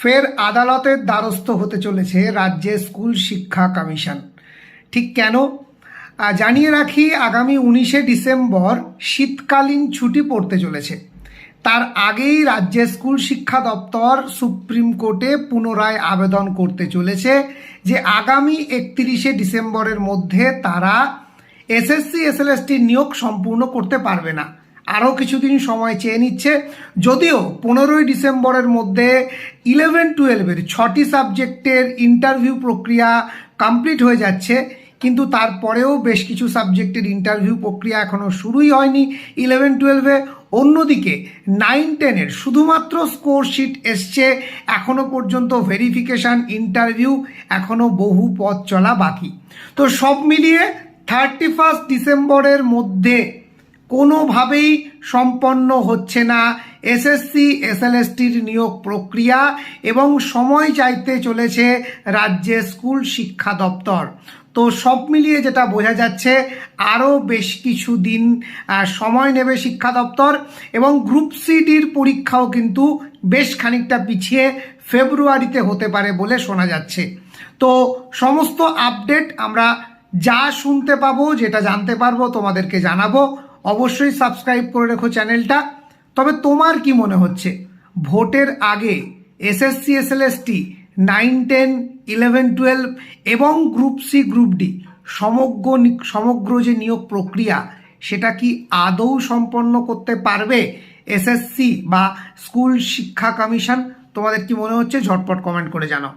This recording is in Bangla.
ফের আদালতের দ্বারস্থ হতে চলেছে রাজ্যের স্কুল শিক্ষা কমিশন। ঠিক কেন? জানিয়ে রাখি, আগামী উনিশে ডিসেম্বর শীতকালীন ছুটি পড়তে চলেছে। তার আগেই রাজ্যের স্কুল শিক্ষা দপ্তর সুপ্রিম কোর্টে পুনরায় আবেদন করতে চলেছে যে আগামী একত্রিশে ডিসেম্বরের মধ্যে তারা এসএসসি, এসএলএসটি নিয়োগ সম্পূর্ণ করতে পারবে না। আরও কিছুদিন সময় চেয়ে নিচ্ছে। যদিও পনেরোই ডিসেম্বরের মধ্যে ইলেভেন টুয়েলভের ছটি সাবজেক্টের ইন্টারভিউ প্রক্রিয়া কমপ্লিট হয়ে যাচ্ছে, কিন্তু তারপরেও বেশ কিছু সাবজেক্টের ইন্টারভিউ প্রক্রিয়া এখনও শুরুই হয়নি ইলেভেন টুয়েলভে অন্যদিকে নাইন টেনের শুধুমাত্র স্কোর শিট এসছে এখনও পর্যন্ত ভেরিফিকেশান ইন্টারভিউ এখনও বহু পথ চলা বাকি। তো সব মিলিয়ে থার্টি ফার্স্ট ডিসেম্বরের মধ্যে কোনোভাবেই সম্পন্ন হচ্ছে না। এসএসসি, এসএলএসটির নিয়োগ প্রক্রিয়া এবং সময় চাইতে চলেছে রাজ্যের স্কুল শিক্ষা দপ্তর। তো সব মিলিয়ে যেটা বোঝা যাচ্ছে, আরও বেশ কিছু দিন সময় নেবে শিক্ষা দপ্তর এবং গ্রুপ সিডির পরীক্ষাও কিন্তু বেশ খানিকটা পিছিয়ে ফেব্রুয়ারিতে হতে পারে বলে শোনা যাচ্ছে। তো সমস্ত আপডেট আমরা যা শুনতে পাবো, যেটা জানতে পারব তোমাদেরকে জানাব। অবশ্যই সাবস্ক্রাইব করে রেখো চ্যানেলটা। তবে তোমার কি মনে হচ্ছে? ভোটের আগে SSC SLST nine ten eleven twelve এবং গ্রুপ সি গ্রুপ ডি সমগ্র সমগ্র যে নিয়োগ প্রক্রিয়া, সেটা কি আদৌ সম্পন্ন করতে পারবে এসএসসি বা স্কুল শিক্ষা কমিশন তোমাদের কি মনে হচ্ছে? ঝটপট কমেন্ট করে জানাও।